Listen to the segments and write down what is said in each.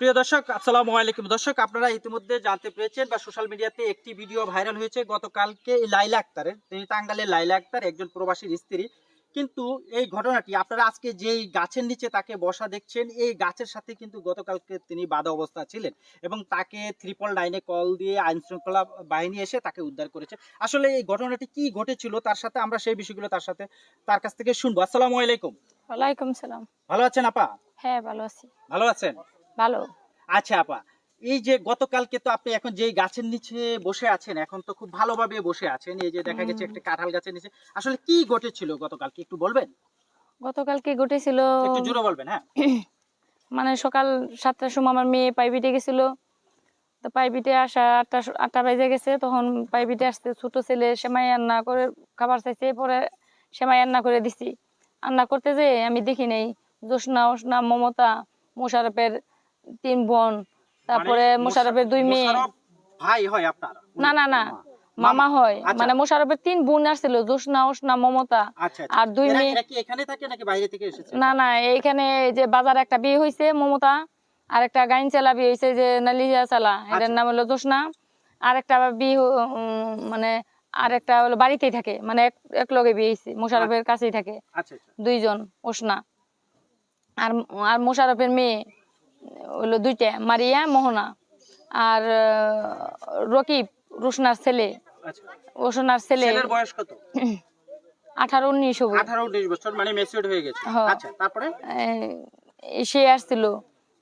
প্রিয় দর্শক আসসালামু আলাইকুম। দর্শক আপনারা ইতিমধ্যে জানতে পেরেছেন বা সোশ্যাল মিডিয়াতে একটি ভিডিও ভাইরাল হয়েছে গতকালকে এই লাইলা আক্তারের। তিনি টাঙ্গালের লাইলা আক্তার একজন প্রবাসীর স্ত্রী। কিন্তু এই ঘটনাটি আপনারা আজকে যেই গাছের নিচে তাকে বসা দেখছেন এই গাছের সাথে কিন্তু গতকালকে তিনি বাধা অবস্থা ছিলেন এবং তাকে ত্রিপল নাইনে কল দিয়ে আইন শৃঙ্খলা বাহিনী এসে তাকে উদ্ধার করেছে। আসলে এই ঘটনাটি কি ঘটেছিল তার সাথে আমরা সেই বিষয়গুলো তার সাথে তার কাছ থেকে শুনব। আসসালামু আলাইকুম। ওয়ালাইকুম সালাম। ভালো আছেন আপা? হ্যাঁ ভালো আছি। ভালো আছেন? ভালো। আচ্ছা আপা এই যে গতকালকে তো আপনি এখন যেই গাছের নিচে বসে আছেন এখন তো খুব ভালোভাবে বসে আছেন এই যে দেখা গেছে একটা কাঁঠাল গাছের নিচে। আসলে কি ঘটেছিল গতকালকে একটু বলবেন? গতকালকে ঘটেছিল একটু জোরে বলবেন হ্যাঁ। মানে সকাল সাতটার সময় আমার মেয়ে পাইপিটে গেছিল। তো পাইপিটে আসা আটটা আটটা বাজে গেছে তখন পাইপিটে আসতে ছোট ছেলে সেমাই রান্না করে খাবার চাইছে পরে সেমাই রান্না করে দিছি। রান্না করতে যে আমি দেখি নাই জোসনা ওসনা মমতা মোশারফের তিন বোন তারপরে মানে মোশারফের দুই মেয়ে। ভাই হয় আপনার? না না না মামা। হয়। আচ্ছা। মানে মোশারফের তিন বোন আসছিল জোসনা ওসনা মমতা আচ্ছা আচ্ছা। আর দুই মেয়ে। এখানে থাকে নাকি বাইরে থেকে এসেছে? না না এইখানে এই যে বাজারে একটা বিয়ে হয়েছে মমতা আর একটা গাইন চালা বিয়ে হয়েছে যে নালিয়া চালা। এটার আচ্ছা। নাম হলো জোসনা। আর একটা বিয়ে মানে আর একটা হলো বাড়িতেই থাকে। মানে এক এক লগে বিয়ে হয়েছে মোশারফের কাছেই থাকে। আচ্ছা আচ্ছা। দুইজন ওসনা। আর আর মোশারফের মেয়ে। হলো দুইটা মারিয়া মোহনা। আর রকিব রোশনার ছেলে। আচ্ছা। ওসনার ছেলে ছেলের বয়স কত? আঠারো উনিশ হবে। আঠারো উনিশ বছর মানে ম্যাচিউরড হয়ে গেছে। আচ্ছা তারপরে? সে আসছিল।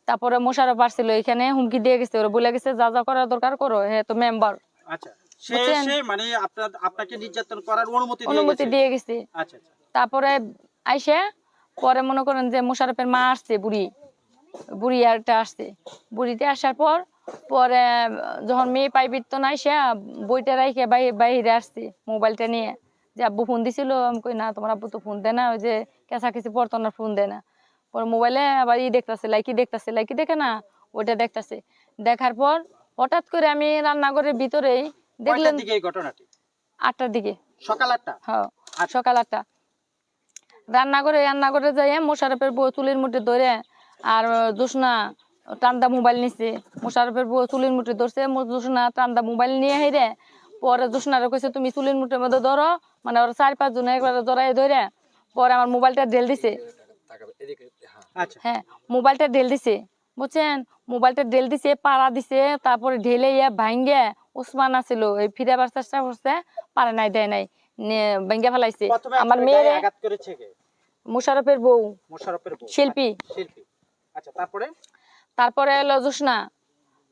তারপরে মোশারফ আসছিল এখানে হুমকি দিয়ে গেছে ওরা বলে গেছে যা যা করার দরকার করো হ্যাঁ তো মেম্বার আচ্ছা। সে সে মানে আপনার আপনাকে নির্যাতন করার অনুমতি দিয়ে অনুমতি দিয়ে গেছে। আচ্ছা আচ্ছা। তারপরে আইসে পরে মনে করেন যে মোশারফের মা আসছে বুড়ি। বুড়ি আরটা আসছে। বুড়িতে আসার পর পরে যখন মেয়ে পাইবিত তো নাই সে বইটা রাইখে বাইরে আসছে মোবাইলটা নিয়ে। যে আব্বু ফোন দিছিল আমি কই না তোমার আব্বু তো ফোন দেয় না ওই যে কেঁচা কিছু পড়তো না ফোন দেয় না। পরে মোবাইলে আবার ই দেখতেছে লাইকি দেখতেছে লাইকি দেখে না ওইটা দেখতেছে। দেখার পর হঠাৎ করে আমি রান্নাঘরের ভিতরেই দেখলেন ঘটনাটি? আটটার দিকে। সকাল আটটা? হ্যাঁ সকাল আটটা। রান্নাঘরে রান্নাঘরে যাই মোশারফের বউ চুলির মুঠে ধরে আর জোসনা টান্দা মোবাইল নিছে। মোশারফের বউ চুলির মুঠে ধরছে। জোসনা টান্দা মোবাইল নিয়ে হেরে পরে জোসনারে কইছে তুমি চুলির মুঠের মধ্যে ধরো। মানে ওরা চার পাঁচ জন একবার জড়াই ধরে পরে আমার মোবাইলটা ঢেল দিছে। আচ্ছা। হ্যাঁ মোবাইলটা ঢেল দিছে। বুঝছেন? মোবাইলটা ঢেল দিছে পাড়া দিছে তারপরে ঢেলে ইয়া ভাঙ্গে ওসমান আছিল এই ফিরাবার চেষ্টা করছে পারে নাই দেয় নাই ভাঙ্গে ফেলাইছে। আমার মেয়ে মুশারফের বউ। শিল্পী। শিল্পী। আচ্ছা তারপরে? তারপরে এলো জোসনা।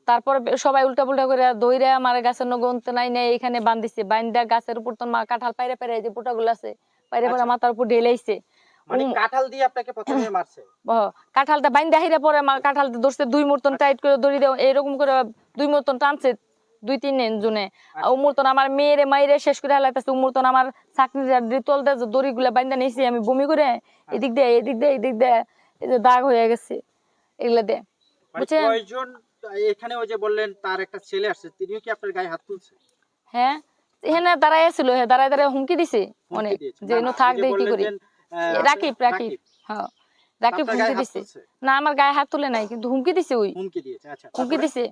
তারপরে সবাই উল্টা পুল্টা করে দইরে আমার গাছের নগন্ত নাই নাই এখানে বান্ধিছে। বান্ধা গাছের উপর তোর মা কাঁঠাল পাইরে পাইরে যে পোটাগুলো আছে পাইরে পাইরে আচ্ছা। মাথার উপর ঢেলাইছে মানে উম। কাঁঠাল দিয়ে আপনাকে প্রথমে মারছে? কাঁঠালটা বাইন্দা হিরে পরে আমার কাঁঠালটা ধরছে দুই মূর্তন টাইট করে দড়ি দেও এরকম করে দুই মূর্তন টানছে দুই তিন জনে। ও আমার মেয়েরে মাইরে শেষ করে হালাইতেছে ও আমার চাকরির তল দিয়ে দড়িগুলা বাইন্দা নিয়েছি আমি বমি করে। এদিক দিয়ে এদিক দিয়ে এদিক দিয়ে এই যে দাগ হয়ে গেছে। এগুলা দিয়ে বুঝছেন? কয়জন এখানে ওই যে বললেন তার একটা ছেলে আসছে তিনিও কি আপনার গায়ে হাত তুলছে? হ্যাঁ এখানে দাঁড়াই ছিল হ্যাঁ দাঁড়ায় দাঁড়ায় হুমকি দিছে অনেক যে না, থাক দেই কি করি? রাকিব রাকিব হ্যাঁ রাকিব হুমকি দিছে। না আমার গায়ে হাত তুলে নাই কিন্তু হুমকি দিছে ওই। হুমকি দিয়েছে আচ্ছা হুমকি দিছে।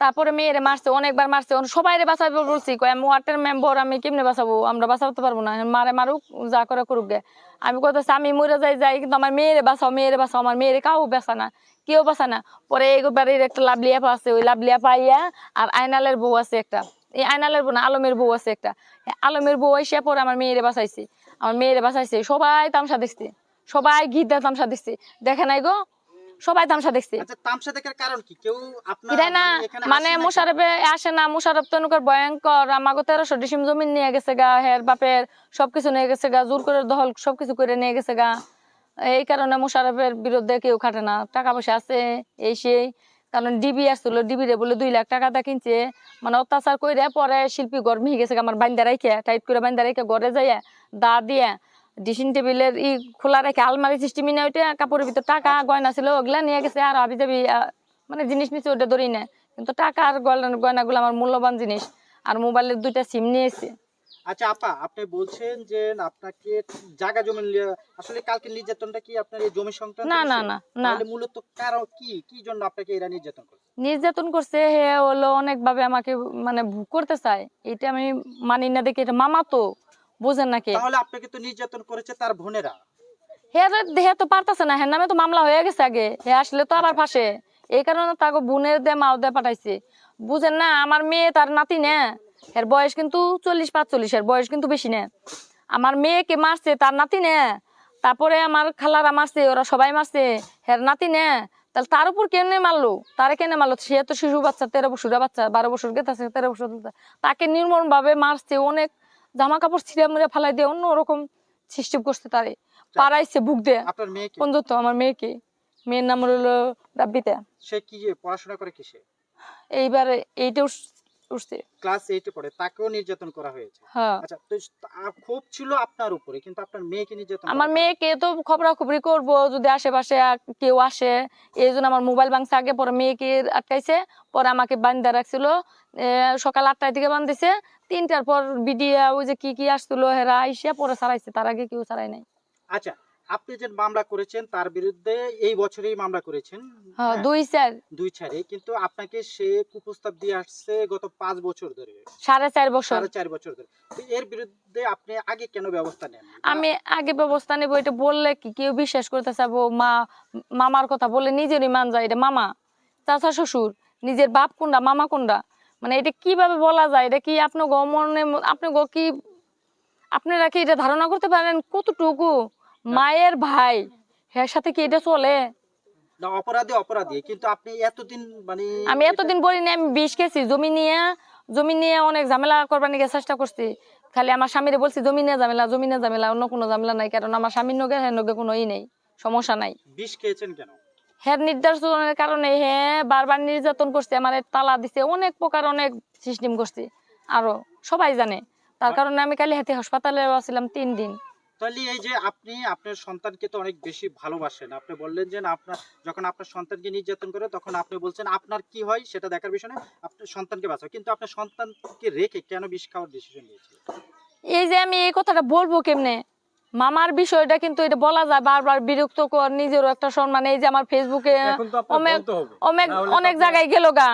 তারপরে মেয়েরে মারছে, অনেকবার মারছে সবাই বাঁচাবে বলছি আমি ওয়ার্ডের মেম্বার আমি কেমনে বাঁচাবো? আমরা বাঁচাতে পারব না। মারে মারুক, যা করে করুক গে। আমি কথা আমি মরে যাই যাই, কিন্তু আমার মেয়েরে বাঁচাও মেয়েরে বাঁচাও, আমার মেয়েরে কাউ বাঁচা না, কেউ বাঁচা না। পরে এই বাড়ির একটা লাভলিয়া পা আছে ওই লাভলিয়া পাইয়া আর আয়নালের বউ আছে একটা। এই আয়নালের বউ না, আলমের বউ আছে একটা। আলমের বউ এসে পরে আমার মেয়েরে বাঁচাইছে। আমার মেয়েরে বাঁচাইছে, সবাই তামসা দেখছে সবাই গীত তামসা দেখছে দেখে নাই গো সবাই তামসা দেখছে। আচ্ছা তামসা দেখার কারণ কি? কেউ আপনার এটাই না মানে মোশারফে আসে না মোশারফ তো অনুকর ভয়ঙ্কর আমাকে তেরোশো ডিসিম জমিন নিয়ে গেছে গা হের বাপের সবকিছু নিয়ে গেছে গা জোর করে দখল সবকিছু করে নিয়ে গেছে গা। এই কারণে মোশারফের বিরুদ্ধে কেউ খাটে না টাকা পয়সা আছে এই সেই। কারণ ডিবি আসছিল ডিবি রে বলে দুই লাখ টাকা দা কিনছে। মানে অত্যাচার করে পরে শিল্পী গরম হয়ে গেছে গা, আমার বান্দা রাইখে টাইট করে বান্দা রাইখে ঘরে যাইয়া দা দিয়ে ড্রেসিং টেবিলের ই খোলা রেখে আলমারি সিস্টেমে নিয়ে ওইটা কাপড়ের ভিতর টাকা গয়না ছিল ওগুলা নিয়ে গেছে আর আবি যাবি মানে জিনিস নিচ্ছে ওটা ধরি না। কিন্তু টাকা আর গয়না গয়নাগুলো আমার মূল্যবান জিনিস আর মোবাইলের দুইটা সিম নিয়েছে। আচ্ছা আপা আপনি বলছেন যে আপনাকে জায়গা জমি আসলে কালকে নির্যাতনটা কি আপনার এই জমি সংক্রান্ত না না না না। মূলত কারণ কি? কি জন্য আপনাকে এরা নির্যাতন করে নির্যাতন করছে হে হলো অনেক ভাবে আমাকে মানে করতে চায়। এটা আমি মানি না দেখি এটা মামা তো। বুঝেন নাকি? তাহলে আপনাকে তো নির্যাতন করেছে তার বোনেরা। হে হে তো পারতাছে না হের নামে তো মামলা হয়ে গেছে আগে। হে আসলে তো আবার ফাঁসে। এই কারণে তাকে বোনের দে মাও দে পাঠাইছে। বুঝেন না আমার মেয়ে তার নাতি না। এর বয়স কিন্তু চল্লিশ পাঁচচল্লিশ এর বয়স কিন্তু বেশি না। আমার মেয়েকে মারছে তার নাতি না। তারপরে আমার খালারা মারছে ওরা সবাই মারছে। হের নাতি না। তাহলে তার উপর কেনে মারলো? তারে কেনে মারলো? সে তো শিশু বাচ্চা তেরো বছরের বাচ্চা বারো বছর গেছে তেরো বছর তাকে নির্মম ভাবে মারছে অনেক জামা কাপড় ছিঁড়ে মুড়ে ফেলাই দিয়ে অন্যরকম সিস্টেম করছে তারে। পাড়াইছে বুক দিয়ে। আপনার মেয়ে বন্ধুত্ব আমার মেয়েকে মেয়ের নাম হলো রাব্বিতা। সে কি পড়াশোনা করে কিসে? এইবারে এইটা উস- উঠছে ক্লাস এইটে পড়ে তাকেও নির্যাতন করা হয়েছে। হ্যাঁ। আচ্ছা তো ক্ষোভ ছিল আপনার উপরে কিন্তু আপনার মেয়েকে নির্যাতন আমার মেয়েকে তো খবরাখবরি করব যদি আশেপাশে কেউ আসে এই জন্য আমার মোবাইল ভাঙছে আগে পরে মেয়েকে আটকাইছে পরে আমাকে বান্ধা রাখছিল সকাল আটটার দিকে বান্ধিছে তিনটার পর বিডিয়া ওই যে কি কি আসছিল হেরা আইসে পরে সারাইছে তার আগে কেউ ছাড়াই নাই। আচ্ছা আপনি যে মামলা করেছেন তার বিরুদ্ধে এই বছরেই মামলা করেছেন। হ্যাঁ হ্যাঁ, দুই চার দুই ছাড়ে কিন্তু আপনাকে সে কুপ্রস্তাব দিয়ে আসছে গত পাঁচ বছর ধরে। সাড়ে চার বছর। সাড়ে চার বছর ধরে। এর বিরুদ্ধে আপনি আগে কেন ব্যবস্থা নেন? আমি আগে ব্যবস্থা নেব এটা বললে কি কেউ বিশ্বাস করতে চাবো মা মামার কথা বললে নিজেরই মান যায় এটা মামা। চাচা শ্বশুর নিজের বাপ কোনটা মামা কোনটা মানে এটা কীভাবে বলা যায়? এটা কি আপনার গমনে আপনি গো কি আপনারা কি এটা ধারণা করতে পারেন? কতটুকু? মায়ের ভাই এর সাথে কি এটা চলে? না অপরাধী অপরাধী কিন্তু আপনি এতদিন মানে আমি এতদিন বলিনি আমি বিষ খেয়েছি জমি নিয়ে জমি নিয়ে অনেক ঝামেলা করবার নিয়ে চেষ্টা করছি। খালি আমার স্বামীরে বলছি জমি নিয়ে ঝামেলা জমি নিয়ে ঝামেলা অন্য কোনো ঝামেলা নাই কারণ আমার স্বামীর নগে হ্যাঁ নগে কোনো ই নেই সমস্যা নাই। বিষ খেয়েছেন কেন? হ্যার নির্যাতনের কারণে হে বারবার নির্যাতন করছে আমার তালা দিছে অনেক প্রকার অনেক সিস্টেম করছে আরও সবাই জানে। তার কারণে আমি কালি হাতে হাসপাতালে আসছিলাম তিন দিন। তাহলে এই যে আপনি আপনার সন্তানকে তো অনেক বেশি ভালোবাসেন। আপনি বললেন যে আপনার, যখন আপনার সন্তানকে নির্যাতন করে, তখন আপনি বলছেন, আপনার কি হয়? সেটা দেখার বিষয় না। আপনার সন্তানকে বাঁচাও। কিন্তু আপনার সন্তানকে রেখে কেন বিষ খাওয়ার ডিসিশন নিয়েছিলেন? এই যে আমি এই কথাটা বলব কেমনে? মামার বিষয়টা কিন্তু এটা বলা যায় বারবার বিরক্ত কর নিজেরও একটা সম্মান। এই যে আমার ফেসবুকে এখন অনেক অনেক অনেক জায়গায় গেল গা।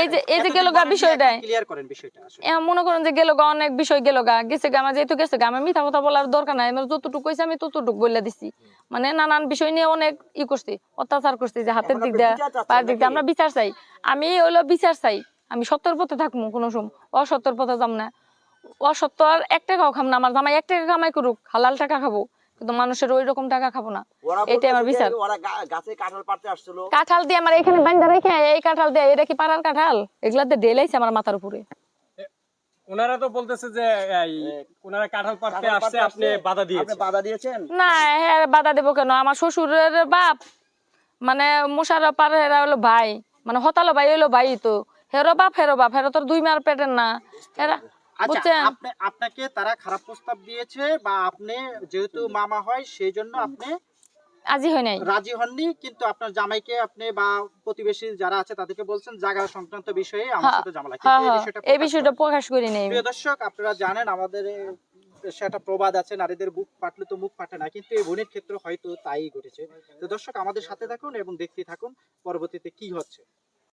এই যে এই যে গেল গা বিষয়টাই ক্লিয়ার করেন বিষয়টা আসলে। মনে করেন যে গেল গা অনেক বিষয় গেল গা। গেছে গা আমার যেহেতু গেছে গা আমার মিথ্যা কথা বলার দরকার নাই। আমার যতটুকু কইছে আমি ততটুকু বলে দিছি। মানে নানান বিষয় নিয়ে অনেক ই করছি অত্যাচার করছি যে হাতের দিক দিয়ে পায়ের দিক দিয়ে। আমরা বিচার চাই। আমি হলো বিচার চাই। আমি সত্যের পথে থাকব কোনো সময়। অসত্যের পথে যাম না। অসত্য আর এক টাকাও খাম না। আমার জামাই এক টাকা কামাই করুক হালাল টাকা খাব কিন্তু মানুষের ওই রকম টাকা খাব না। এটাই আমার বিচার। গাছে কাঁঠাল পাড়তে আসছিল। কাঁঠাল দিয়ে আমার এখানে বান্ধা রেখে এই কাঁঠাল দিয়ে এটা কি পাড়ার কাঁঠাল? এগুলাতে আমার মাথার উপরে। ওনারা তো বলতেছে যে ওনারা কাঁঠাল পাড়তে আসছে আপনি বাধা দিয়েছেন। বাধা দিয়েছেন? না হ্যাঁ বাধা দেবো কেন? আমার শ্বশুরের বাপ মানে মোশারফ আর হেরা হলো ভাই মানে হতালো ভাই হলো ভাই তো। হেরো বাপ হেরো বাপ হেরো তোর দুই মার পেটের না। হেরা আপনাকে তারা খারাপ প্রস্তাব দিয়েছে বা আপনি যেহেতু মামা হয় সেই জন্য আপনি আজি হয় নাই। রাজি হননি কিন্তু আপনার জামাইকে আপনি বা প্রতিবেশী যারা আছে তাদেরকে বলছেন জায়গা সংক্রান্ত বিষয়ে আমার হ্যাঁ, সাথে ঝামেলা। হ্যাঁ এই হ্যাঁ বিষয়টা। প্রকাশ করি নাই প্রিয় দর্শক আপনারা জানেন আমাদের সেটা প্রবাদ আছে নারীদের বুক ফাটলে তো মুখ ফাটে না কিন্তু এই বোনের ক্ষেত্রে হয়তো তাই ঘটেছে। তো দর্শক আমাদের সাথে থাকুন এবং দেখতে থাকুন পরবর্তীতে কি হচ্ছে।